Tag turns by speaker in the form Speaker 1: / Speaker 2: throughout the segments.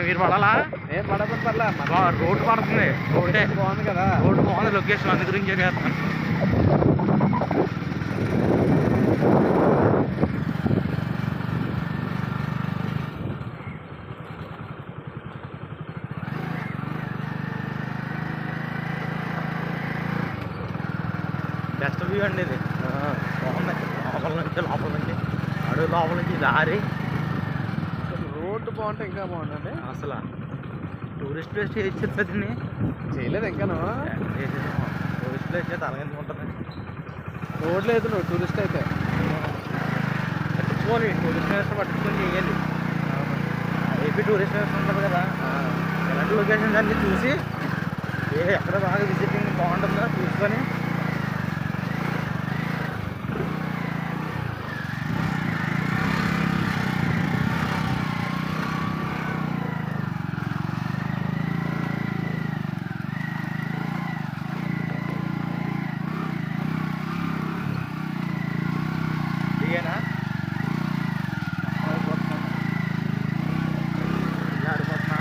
Speaker 1: మీరు పడాలా
Speaker 2: ఏం పడకపోతే పర్లే మన
Speaker 1: బా- రోడ్డు పడుతుంది రోడ్డే
Speaker 2: బాగుంది కదా
Speaker 1: రోడ్డు బాగుంది లొకేషన్ అందు గురించి చేస్తాను బెస్ట్ వ్యూ అండి ఇది ఆ, బాగుంది లోపల నుంచి లోపల నుంచి అడుగు లోపల నుంచి దారి
Speaker 2: అసలు రోడ్డు బాగుంటే ఇంకా బాగుంటుంది
Speaker 1: అసలు. టూరిస్ట్ ప్లేస్ చేయొచ్చు దీన్ని.
Speaker 2: చేయలేదు ఇంకాను
Speaker 1: టూరిస్ట్ ప్లేస్ చేస్తే అలాగే ఉంటుంది?
Speaker 2: రోడ్ లేదు నువ్వు టూరిస్ట్ అయితే.
Speaker 1: పట్టించుకోవాలి టూరిస్ట్ ప్లేస్ పట్టించుకొని చేయాలి. ఏపీ టూరిస్ట్ ప్లేస్ ఉంటుంది కదా.
Speaker 2: ఆ,
Speaker 1: ఇలాంటి లొకేషన్స్ అన్ని చూసి ఏ ఎక్కడ బాగా విజిటింగ్ బాగుంటుందో చూసుకొని దిగేనా ఆడిపోతున్నా లేకుండా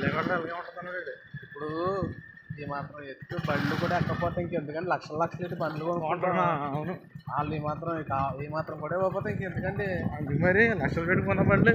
Speaker 1: అలాగే ఉంటుంది
Speaker 2: ఇప్పుడు ఈ మాత్రం ఎత్తు బండ్లు కూడా ఎక్కపోతే ఇంకెందుకంటే లక్షల లక్షలు ఎట్టి బండ్లు కొనుక్కుంటున్నాం.
Speaker 1: అవును.
Speaker 2: వాళ్ళు ఈ మాత్రం ఈ మాత్రం కూడా ఇవ్వకపోతే ఇంకెందుకంటే
Speaker 1: మరి లక్షలు పెట్టుకున్న బండ్లు.